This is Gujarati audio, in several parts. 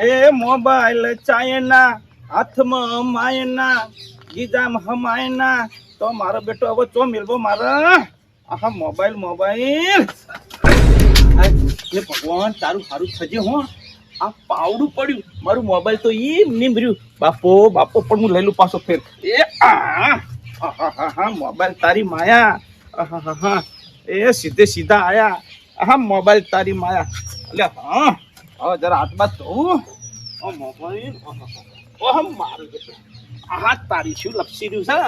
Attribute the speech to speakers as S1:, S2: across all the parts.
S1: એ મોબાઈલ ચાયના, હાથમાં માયના, ગીજામ હમાયના. તો મારો બેટો હવે ચો મેળવો મારા? આહા, મોબાઈલ મોબાઈલ. એ ભગવાન, તારું સારું થજે હો. આ પાવડું પડ્યું. મારું મોબાઈલ તો ઈ નીમર્યું બાપો બાપો, પણ હું લઈ લઉં પાછો ફેર. એ, આ હા મોબાઈલ તારી માયા. આહાહાહા. એ સીધે સીધા આયા. આહા, મોબાઈલ તારી માયા. એટલે હા. હવે જરા હાથ બાદ ધોવું. આ મોબાઈલ આહાહા. ઓહ મારું બેટું. આહા તારી શું લપસી રહ્યું છે?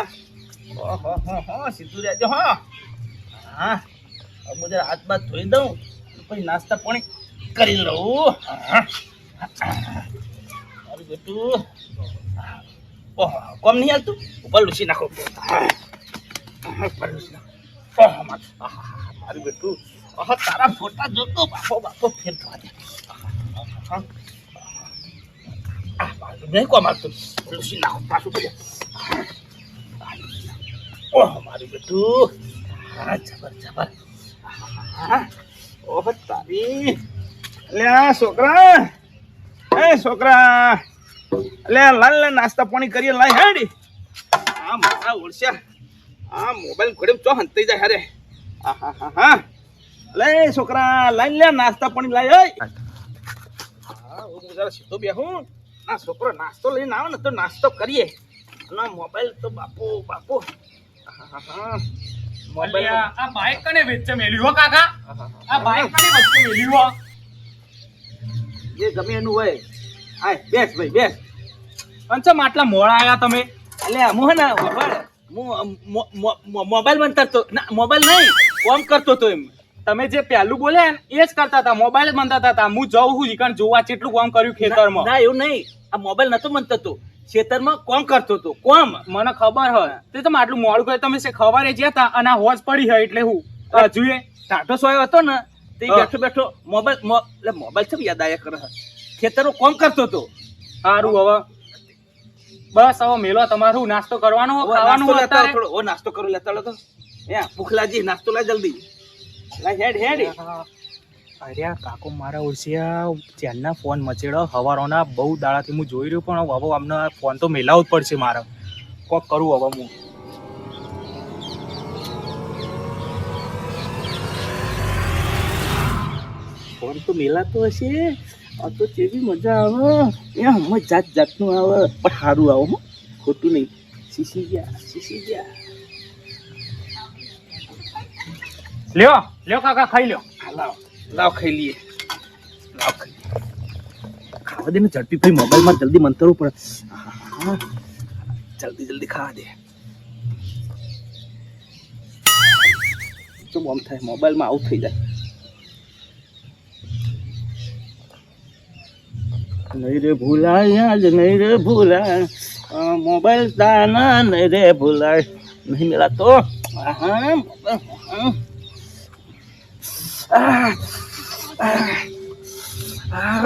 S1: ઓહો સીધું રહેજો, હા. હા. હું જરા હાથ ધોઈ દઉં પછી નાસ્તા પાણી કરી લઉં. હા. મારું બેટું. ઓહ, કોમ નહીં હાલતું? ઉપર લૂસી નાખો. હા. ઉપર લૂસી નાખો. મારું બેટું. ઓહ તારા ફોટા જોતો બાપો બાપો ફેર થવા દે. નહીં કોમ હાલતું લૂસી નાખો, પાછું ઓહ મારું બેટું હા, જબર જબર. ઓહ, તારી. લ્યા છોકરા. એ, છોકરા. લે લાલ લે નાસ્તા પાણી કરીએ, લાય હેડી. આ મારા ઓળશ્યા. આ મોબાઈલ ઘોડે ચો હંતાઈ જાય, હારે. આહા હા હા. લે છોકરા લઈ લે નાસ્તા પાણી લઈ ઓય. હા હું જરા સીધો બેહું. આ છોકરો નાસ્તો લઈને આવે ને તો નાસ્તો કરીએ. ના મોબાઈલ તો બાપુ બાપુ. હા મોબાઈલ
S2: આ બાઈક કને મેલ્યું હો કાકા? આ બાઈક કને વચ્ચે મેલ્યું હો?
S1: જે ગમે એનું હોય. આય બેસ ભાઈ બેસ.
S2: પંચમ આટલા મોડા આયા તમે?
S1: એટલે હું હે ને મોબાઈલ બનતા તો ના મોબાઈલ નહીં કોમ કરતો તો એમ.
S2: તમે જે પહેલું બોલ્યા ને એ જ કરતા હતા મોબાઈલ જ હતા હું જઉં છું ઈકણ જોવા કેટલું કામ કર્યું ખેતરમાં.
S1: ના એવું નહીં. આ મોબાઈલ નતો બનતો તો. ખેતરમાં કોમ કરતો તો કોમ?
S2: મને ખબર હોય. તે તમે આટલું મોડું કર્યું. તમે ખવારે જ્યાં હતા અને આ હોજ પડી હોય એટલે હું હજુએ
S1: ટાટો સોયો હતો ને તે બેઠો બેઠો મોબાઈલ એટલે મોબાઈલ છે યાદ આયા કરે ખેતરમાં કોમ કરતો હતો.
S2: સારું હવે. બસ હવે મેલો તમારું નાસ્તો કરવાનો. ખાવાનું
S1: નાસ્તો કરો લેતા તો. ભૂખ લાગી નાસ્તો લે જલ્દી. હેડ હેડ.
S2: અરે કાકો મારા ઓળસિયા ચેનના ફોન મચેડો હવારોના બહુ દાડાથી હું જોઈ રહ્યો પણ હવે અમને ફોન તો મેલાવો જ પડશે મારે. કોક કરું હવે હું.
S1: ફોન તો મેલાતો હશે. આ તો કેવી મજા આવે. એ હમણાં જાત જાતનું આવે પણ સારું આવે હો. ખોટું નહીં. શીશી ગયા શીશી ગયા.
S2: લ્યો લ્યો કાકા ખાઈ લ્યો.
S1: હા, લાવ લાવ ખાઈ લઈએ. લાવ ખાઈ. ખાવા દે ને ઝડપી ભાઈ મોબાઈલમાં જલ્દી મંતરવું પડે. જલ્દી જલ્દી ખાવા દે. શું બોમ થાય મોબાઈલમાં આવું થઈ જાય. નહીં રે ભૂલાય આજ નહીં રે ભૂલાય. મોબાઈલ તાના નહીં રે ભૂલાય. નહીં મેળા તો હા મોબાઈલ, આહા. Ah,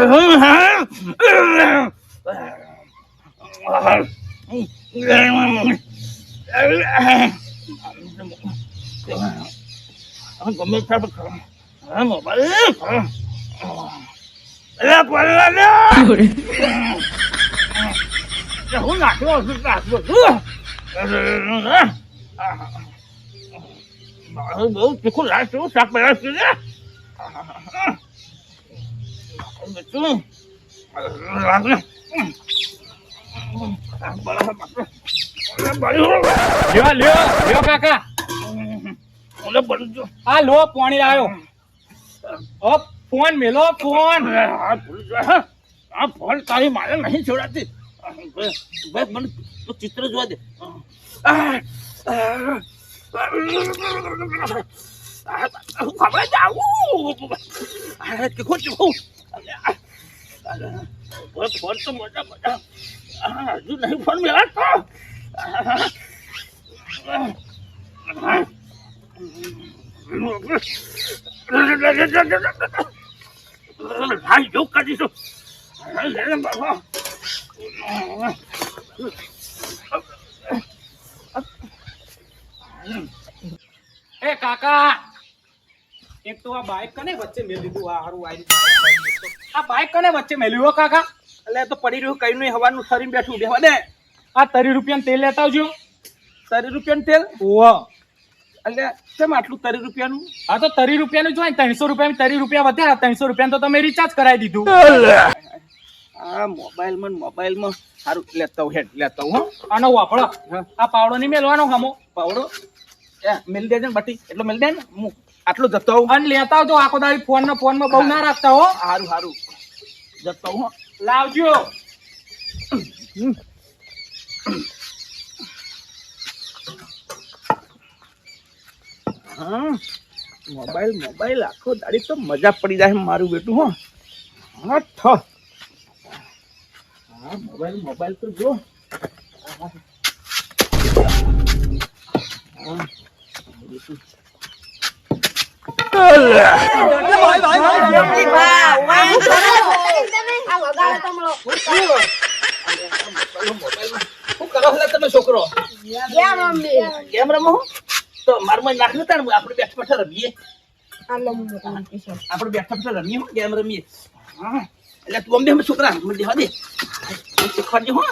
S1: હું નાખ્યો છું નાખ્યો છું બહુ તીખું લાગતું શાક betul
S2: લ્યો લ્યો લ્યો કાકા. આ લો, પાણી આવ્યો ઓ, ફોન મેલો, ફોન.
S1: આ ફોન તારી મારે નહીં છોડાતી મને ચિત્ર જોવા દે ખબર જાવું કે ખોટું ફોન તો મોટા મોટા હજુ નહીં ફોન મેળવતો ભાઈ જો કરીશું બાબા
S2: એ કાકા એક તો આ બાઈક કને વચ્ચે મેલી દીધું આ હારું આઈ આ બાઈક કને વચ્ચે મેલ્યું હો કાકા.
S1: એટલે તો પડી રહ્યું કઈ નહીં હવાનું થરીને બેઠું. બેહવા દે
S2: આ તરી રૂપિયાનું તેલ લેતા આવજો.
S1: તરી રૂપિયાનું તેલ?
S2: ઓહો
S1: એટલે કેમ આટલું તરી રૂપિયાનું?
S2: આ તો તરી રૂપિયાનું જોઈએ ત્રણસો રૂપિયા તરી રૂપિયા વધ્યા ત્રણસો રૂપિયા તો તમે રિચાર્જ કરાવી દીધું.
S1: આ મોબાઈલમાં મોબાઈલમાં સારું લેતા હું હેડ લેતા હું.
S2: આનો વાપડો આ પાવડો નહીં મેલવાનો હમો.
S1: પાવડો? મિલ દેજે બટી. એટલો મિલ દે ને હું આટલો જતો આવું?
S2: અને લેતા આવજો આખો દાડી ફોન નો ફોનમાં બહુ ના રાખતા હો.
S1: સારું સારું જતો હું હો.
S2: લાવજો.
S1: હા મોબાઈલ મોબાઈલ આખો દાડી તો મજા પડી જાય મારું બેટું હો. હા ઠ હા મોબાઈલ મોબાઈલ તો જો. હા, છોકરો કેમ રમો? તો મારમાં નાખ ને તાણ આપણે બેઠા બેઠા રમીએ આપણે બેઠા બેઠા રમીએ ગેમ રમીએ એટલે તું અમે છોકરા મને દેવા દે શીખવાડજો હો.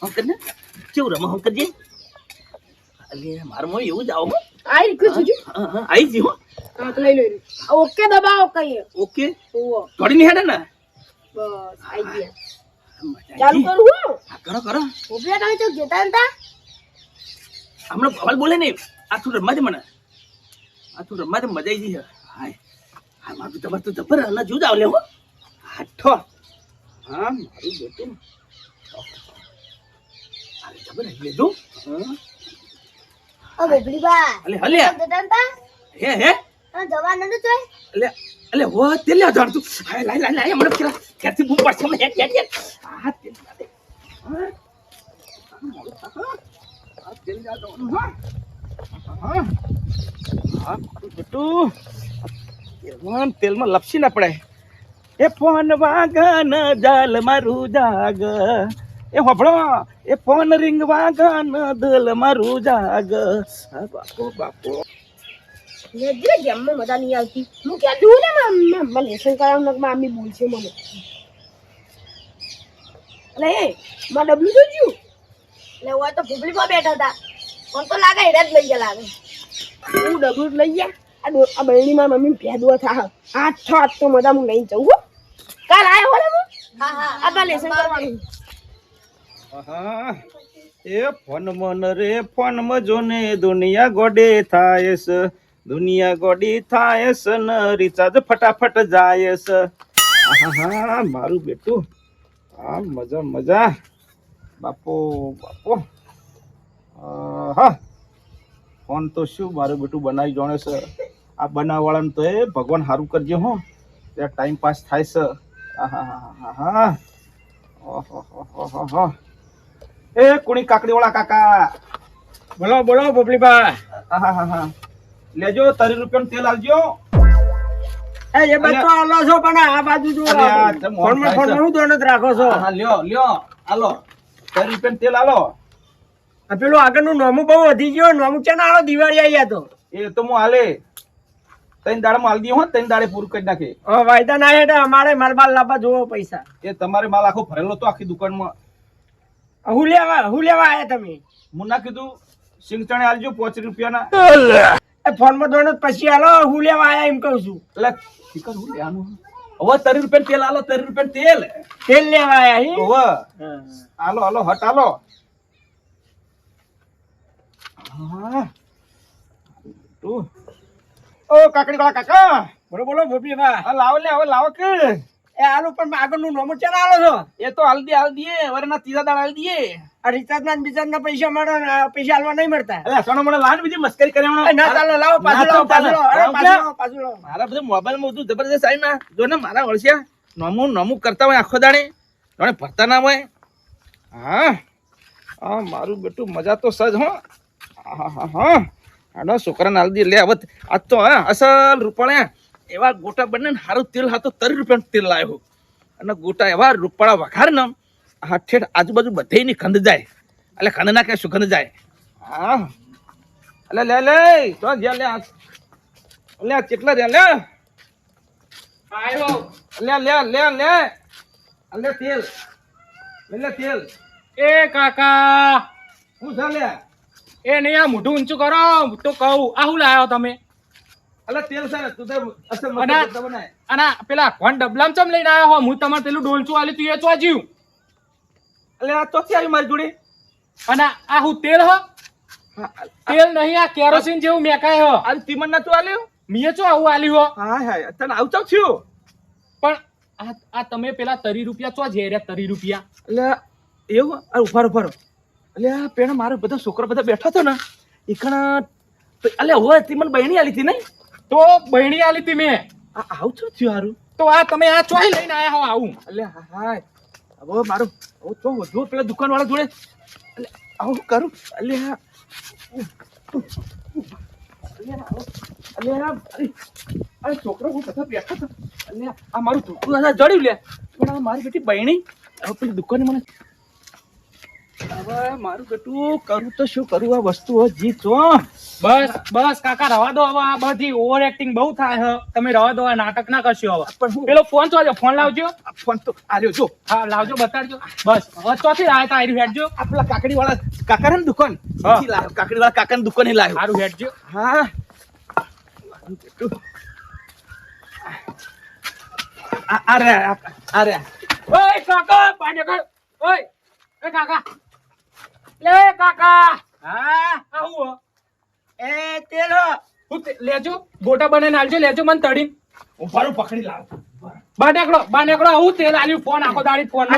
S1: હમ કરને કેવું રમો હમ કરજે અલે મારું એવું જ આવો હો હા હા આવી જી હો.
S3: ઓકે દબાવો કહીએ
S1: ઓકે
S3: ઓવો.
S1: થોડી નહીં હેડે ને?
S3: બસ આઈ ગયા. ચાલુ કરું હું?
S1: કરો કરો.
S3: ઓબલા તમે તો જતા હતા
S1: હમણાં અવાજ બોલે ને આ થોડું રમવા દે મને. આ થોડું રમવા દે મજા આવી જઈ હાય. હા મારું તમારે તો જબર અને જુદ આવલે હો. હાઠો હા મારું બેટું. હાલે જબર લેજો હા.
S3: ઓ બોબલી બા
S1: અલે હલે
S3: જતા
S1: હે હે
S3: જવા
S1: અલે અલે હો તેલ લે જાણ તું હાય લાય લાય લાય મને કેરા ક્યાંથી બૂમ પડશે મને હેટ હેટ હેટ તેલ હા હા હા તેલમાં તેલમાં લપસી ના પડે એ ફોન વાગન જાલ મારું જાગ એ હોભળો એ ફોન રિંગ વાગન દલ મારું જાગ. હા બાપો. બાપો
S3: એટલે જેમમાં મજા નહીં આવતી. હું ક્યાં જોઉં ને મમ્મી મને લેસન કરાવું ને મમ્મી બોલશે મને. અરે એ માં ડબલું જોજ્યું એટલે હોય તો પર બેઠા હતા. મને તો લાગે હેડા જ લઈ ગયા લાગે. હું ડબલું લઈ ગયા. આ આ બહેની મારા મમ્મી ભેદવા થા. આઠ છ આઠ તો મજા હું નહીં જવું હો. કાલ આવ્યો હો ને હું? આ લેસન કરવાનું.
S1: એ ફોન મન રે, ફોન જોને દુનિયા ગોડે થાય દુનિયા ગોડી થાય છે ને, રિચાર્જ ફટાફટ જાય છે હા મારું બેટું. આ મજા મજા. બાપો બાપો. હા ફોન તો શું મારું બેટું બનાવી જાણે છે. આ બનાવવાળાને તો એ ભગવાન સારું કરજો હો. ત્યાં ટાઈમ પાસ થાય છે. આહા ઓહો એ કુણી કાકડી વાળા કાકા.
S2: બોલો બોલો બોપલીબા
S1: આહાહાહા. લેજો તરી રૂપિયાનું તેલ આલજો
S2: એ એ
S1: બધો
S2: આલો છો પણ આ બાજુ જો
S1: થાય છે.
S2: હું દોનત રાખો છો?
S1: હા, લ્યો લ્યો. આલો તરી રૂપિયાનું તેલ આલો
S2: આ પેલું આગળનું નોમું બહુ વધી ગયો નોમું છે ને આલો દિવાળી આવી તો.
S1: એ તો હું હાલે. ત્રણ દાડે માલ દઉં હો તૈન દાડે પૂરું કરી નાખે.
S2: વાયદા ના હેઠે અમારે માલ બાલ લાવવા જોવો પૈસા.
S1: એ તમારે માલ આખો ભરેલો તો આખી દુકાનમાં.
S2: હું લેવા હું લેવા આયા તમે?
S1: હું ના કીધું સિંગ ચણે આલજો પાંચ રૂપિયાના.
S2: એ ફોનમાં દોનત પછી આલો હું લેવા આયા એમ કહું છું.
S1: એટલે શીખર હું લેવાનું? હવે તરી રૂપિયાનું તેલ આલો તરી રૂપિયાનું તેલ.
S2: તેલ લેવા આયા હી?
S1: હવે. આલો આલો હટ આલો હા. તું. ઓ કાકડી વાળા કાકા.
S2: બોલો બોલો ભોપી
S1: લાવો લે હવે લાવો કે.
S2: એ આલુ પણ આગળનું નોમું છે આલો છો?
S1: એ તો હાલ દે હાલ દે વરના ત્રીજા દાડા હાલ દીએ
S2: આ રિચાર્જ ના બીજા ના પૈસા મળે પૈસા હાલવા નહીં મળતા.
S1: અરે સોનો મને લાન બીજી મસ્કરી કરે
S2: ના. ચાલો લાવો પાછું લાવો પાછું લાવો પાછું લાવો
S1: મારા બધા મોબાઈલમાં બધું જબરદસ્ત આવી ના. જો ને મારા વળસ્યા નોમું નોમું કરતા હોય આખો દાડે. જાણે ભરતા ના હોય. હા. હા મારું બેટું મજા તો સજ હો. હા હા હા. આનો છોકરાને હાલ દે. લે હવે આજ તો હા અસલ રૂપાળા. એવા ગોટા બને ને સારું તેલ હાથો તરી રૂપિયાનું તેલ લાવ્યો. અને ગોટા એવા રૂપાળા વઘાર ને હા ઠેઠ આજુબાજુ બધેયની ખંડ જાય. એટલે ખંડ ના કે સુગંધ જાય. હા. એટલે લે લે તો જ્યાં લે લે કેટલા રે લે. લે લે લે લે લે. તેલ. લે લે તેલ.
S2: એ કાકા.
S1: હું છે લે.
S2: એ નહીં આ મોઢું ઊંચું કરો. તો કહું. આ શું લાવ્યો તમે?
S1: અલે તેલ છે તું તો અસર
S2: અને-
S1: મસ્ત બનાય.
S2: અને પેલા કોણ ડબલામ ચમ લઈને આવ્યો હો? હું તમારે પેલું ડોલચું આલ્યું તું એ ચોજ્યું
S1: અલે આ તો આવી મારી જોડે.
S2: અને આ હું તેલ હ? તેલ નહીં આ કેરોસીન જેવું મેકાય હો.
S1: આ તીમન ના તું આલ્યું?
S2: મીએ ચો આવું આલ્યું હો?
S1: હા હા તને આવું ચાવ થયું.
S2: પણ આ આ તમે પેલા તરી રૂપિયા ચો જે રહ્યા તરી રૂપિયા?
S1: એટલે એવું? અરે ઉભારો ઉભારો એટલે આ પેલા મારો બધા છોકરા બધા બેઠા હતો ને. એકણ અલે હોય તિમન બહેની આલી હતી નહીં?
S2: તો બહેણી આલી લીધી મેં.
S1: આ આવું શું થયું હારું?
S2: તો આ તમે આ ચોઈ લઈને આયા હો આવું.
S1: એટલે હા હા. હવે મારું હું તો વધુ પેલા દુકાન વાળા જોડે. એટલે આવું કરું? એટલે હા. અરે છોકરો હું બધા બેઠો હતા એટલે આ મારું ધોકું જડ્યું લે. પણ આ મારી બેટી બહેણી હવે પેલી દુકાને મને હવે મારું બેટું કરું તો શું કરું? આ વસ્તુ જી. ચો
S2: બસ બસ કાકા રવા દો હવે. આ બધી ઓવર એક્ટિંગ બહુ થાય તમે રવા દો આ નાટક ના કરશો હવે.
S1: પણ
S2: પેલો ફોન લાવજો.
S1: ફોન તો આલ્યો જો.
S2: હા લાવજો બતાડજો. બસ હવે ચોથી રાય તા આયરું હેડજો.
S1: આ પેલા કાકડી વાળા કાકા ને દુકાન. કાકડી વાળા કાકા ની દુકાને લાવ્યો
S2: સારું હેડજો.
S1: હા. અરે બેટું. આ આ રે આ આ રે
S2: ઓય કાકા પાણી ઓય એ કાકા. લે કાકા.
S1: હા?
S2: આવું
S1: એ તેલ
S2: હું. લેજો. ગોટા બનાવીને આલજો. લેજો મને તળી.
S1: ઉભારું પકડી લાવ.
S2: બા નીકળો. બા નીકળો. આવું તેલ આલ્યું? ફોન આખો દાડી ફોન
S1: ને,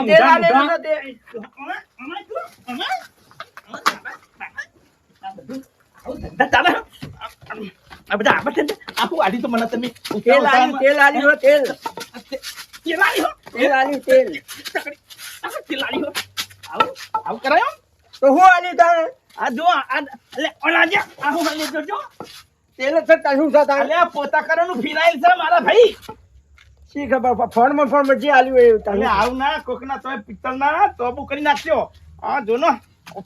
S1: આખું આડી તો મને તમે
S3: તેલ આલ્યું તેલ
S1: આવું કરાયો
S3: તો હું આની તારે
S1: આ જો આ એટલે ઓલા જે આવું હાલે જોજો.
S3: તેલ છે તાર શું તારે
S1: અલે પોતા કરવાનું ફિનાઇલ છે મારા ભાઈ.
S3: શી ખબર? ફોનમાં ફોનમાં જે આલ્યું એ
S1: તમે આવું ના કોકના તોય પિત્તળના તોબુ કરી નાખ્યો. આ જો ને. ઓ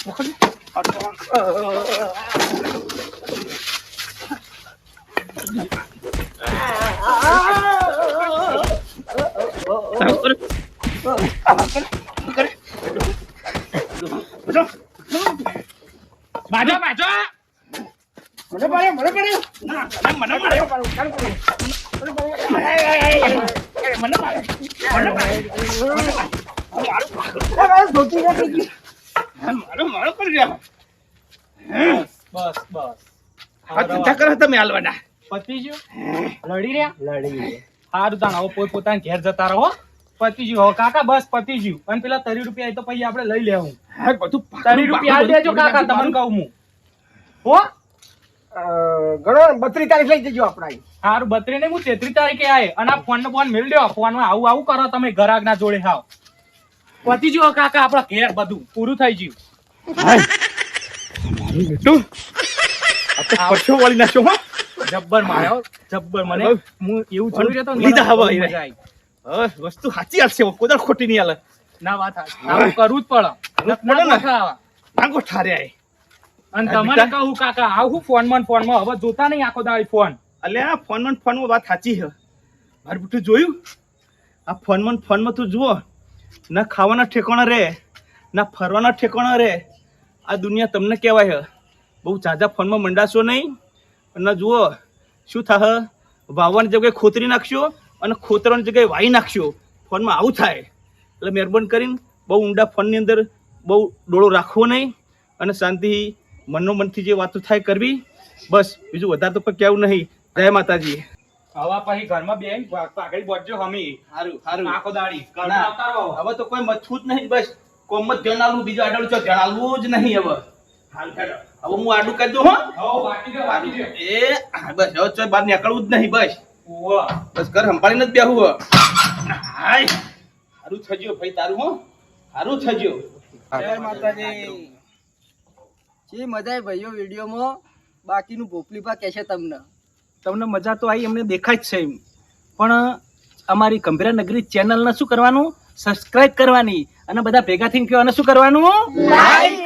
S1: તો-
S2: બાજો બાજો.
S3: મને પડ્યો મને પડ્યો.
S1: ના, મને માર્યો. મને કરી રહ્યા.
S2: લડી રહ્યા. સારું તાણ હવે પોત પોતાના ઘેર જતા રહો પતિજી હવે કાકા બસ પતિજી. અને પેલા તરી રૂપિયા તો પછી આપણે લઈ લેવું.
S1: બધું
S2: તરી રૂપિયા દેજો કાકા તમને કહું હું. હો?
S3: ગણો ને, તારીખ લઈ જજો આપણા
S2: સારું બત્રી ને હું તેત્રીસ તારીખે આય. અને આ ફોન નો ફોન મેળ ફોનમાં આવું આવું કરો તમે ઘરાક ના જોડે હાવ. પતી જો કાકા આપણા ઘેર બધું પૂરું થઈ ગયું.
S1: બેટું આ વાળી નાખ્યો
S2: જબ્બર માર્યો જબ્બર મને. હું એવું જોઈ રહ્યો તો
S1: લીધા હવે
S2: આવી.
S1: હવે વસ્તુ સાચી હાલશે કોદર ખોટી નહીં હાલે.
S2: ના વાત. કરવું જ પડે.
S1: પડે ને.
S2: ના અને
S1: આ
S2: તમને કહું કાકા આવું ફોનમાં ફોનમાં હવે જોતા નહીં આખો દાડી ફોન.
S1: અલ્યા આ ફોનમાં ફોનમાં વાત સાચી છે. મારું બેટું જોયું? આ ફોનમાં ફોનમાં તું જુઓ. ના ખાવાના ઠેકાણા રે ના ફરવાના ઠેકાણા રે. આ દુનિયા તમને કહેવાય છે. બહુ ઝાઝા ફોનમાં મંડાશો નહીં. અને જુઓ શું થાહ? વાવવાની જગ્યાએ ખોતરી નાખશો? અને ખોતરાની જગ્યાએ વાઈ નાખશો. ફોનમાં આવું થાય. એટલે મહેરબાની કરીને બહુ ઊંડા ફોનની અંદર બહુ ડોળો રાખવો નહીં અને શાંતિ મનનો મનથી જે વાતો થાય કરવી. બસ બીજું વધારે તો કહેવું નહીં. જય માતાજી.
S2: હવા પછી ઘરમાં બેન આગળ બોલજો હમી.
S1: સારું સારું
S2: આખો દાડી.
S1: હવે તો કોઈ મથું જ નહીં બસ. કોમ જ બીજું આડું તો જણાવવું જ નહીં હવે. હાલ હવે હું આડું કરી દઉં હો.
S2: છે, છે.
S1: એ બસ હવે બહાર નીકળવું જ નહીં બસ.
S2: ઓવા.
S1: બસ ઘર સંભાળીને જ બેહું હાય. સારું થજો ભાઈ તારું હો. સારું થજો
S3: જય માતાજી. જે મજા ભાઈઓ વિડીયોમાં બાકીનું ભોપલી પા કહેશે તમને.
S1: તમને મજા તો આવી અમને દેખાય જ છે એમ. પણ અમારી ગંભીરા નગરી ચેનલને શું કરવાનું? સબસ્ક્રાઇબ કરવાની. અને બધા ભેગા થઈને કહેવાનું શું કરવાનું?
S3: લાઈક